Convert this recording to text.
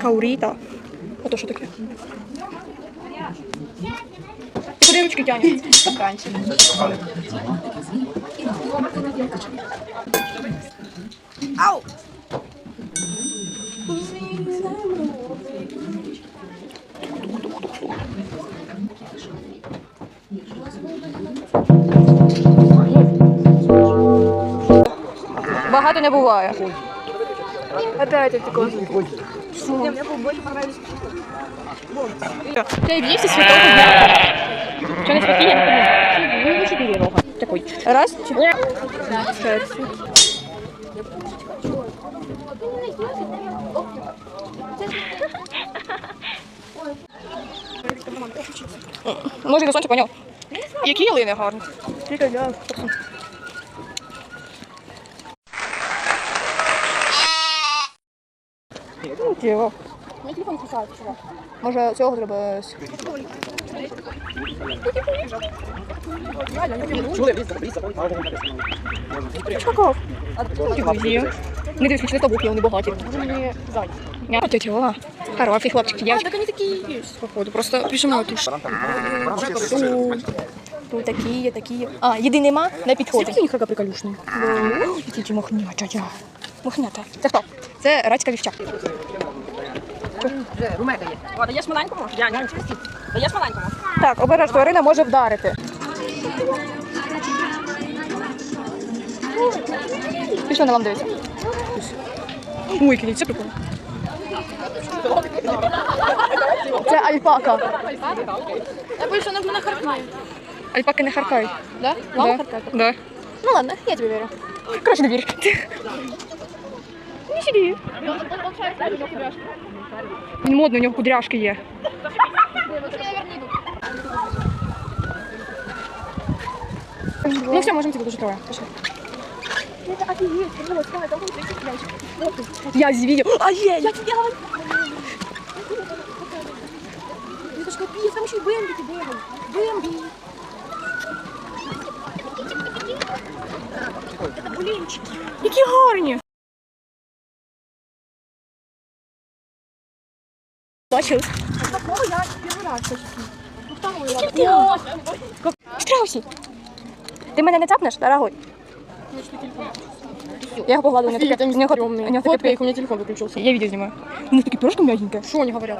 Кауріта. Ото що таке? Ти куди? Стаканчик. Ау! Багато не буває. Опять это классно. Ты весь святого дня. Что на святые? Я не понимаю. Ну, четыре рога. Такой. Раз. Шесть. Може, до сонця поняв. Які ялини гарні. Тільки я. Ну, тіло. Мій телефон кусається. чувак. Може, цього треба. Чаков. Не дивись, не тобі, вони багаті. Може мені зайти. Ня, тетя, хороший хлопчик, А, так вони такі є. Походу, просто пишемо ту. Тут такі, є, такі. є. А, їди нема, не підходить. Які ніхто приколюшні. Ті мохнята. Мохнята. Це хто? Це рацька вівча. О, даєш маленькому? Я, я, Даєш маленькому? Так, обережно, тварина може вдарити. Пішли на вам дивиться. Ой, який це прикольно. Це альпака. Я боюсь, вона мене харкає. Альпаки не харкають. Да. Мама харкає? Да. Ну ладно, я тобі вірю. Краще не вір. Не сиди. Він модний, у нього кудряшки є. Ну все, можемо тільки дуже троє. Пішли. Это офигеть, вот, давай, давай, давай, Я звію. А є! Я тебя... Это ж капец, там еще и Бэмби ты бегал. Бэмби. Это блинчики. Які гарні! Бачив? Такого я первый раз слышу. Ну, второй раз. Страусі! Ти мене не цапнеш, дорогой? Я його погладила, у нього таке, у нього, у нього таке, Фотка их, у меня телефон выключился. я відео знімаю. У них таке пірожка м'ягеньке. Что они говорят?